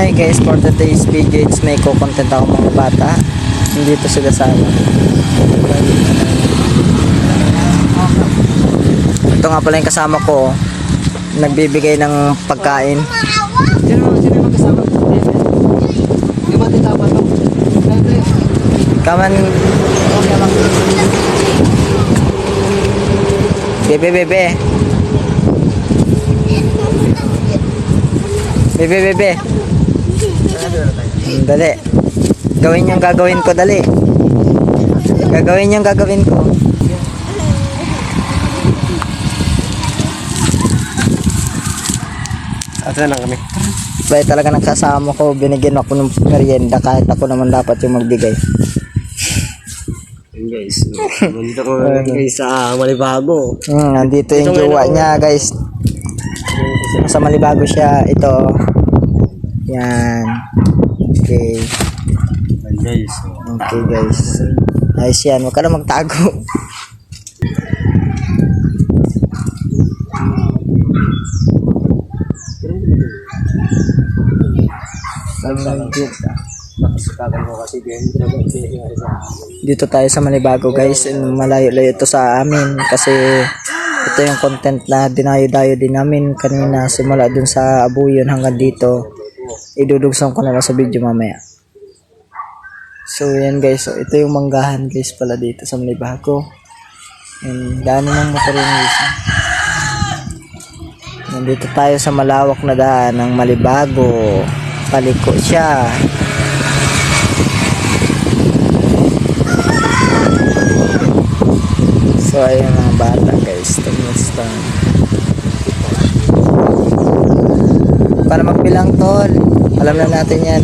Hi guys, for today's video, it's may co-content ako mga bata. Nandito sila sa. Ito nga pala yung kasama ko. oh. Nagbibigay ng pagkain. Sino sino yung magkasama? Yung matitapa to. Kaman. Bebe, bebe. Bebe, bebe. Hmm, Dali. Gawin yung gagawin ko, dali. Gagawin yung gagawin ko. Asa lang kami. Dahil talaga nagsasama ko, binigyan ako ng merienda kahit ako naman dapat yung magbigay. Yun guys. Nandito ko guys sa Malibago. Hmm, nandito yung jowa niya, guys. Sa Malibago siya. Ito. Yan. Okay. Guys. Okay, guys. Ayos yan. Huwag ka na magtago. Din. Dito tayo sa Malibago, guys. And Malayo-layo ito sa amin. Kasi ito yung content na dinayo-dayo din namin kanina. Simula dun sa Abuyon hanggang dito. Idudugsan ko na lang sa video mamaya. So, yan guys. So, ito yung manggahan guys pala dito sa Malibago. And daanan ng motor yun guys. Nandito tayo sa malawak na daan ng Malibago. Paliko siya. So, ayun mga bata guys. Tumusta. Para magbilang tol. Alam na natin yan.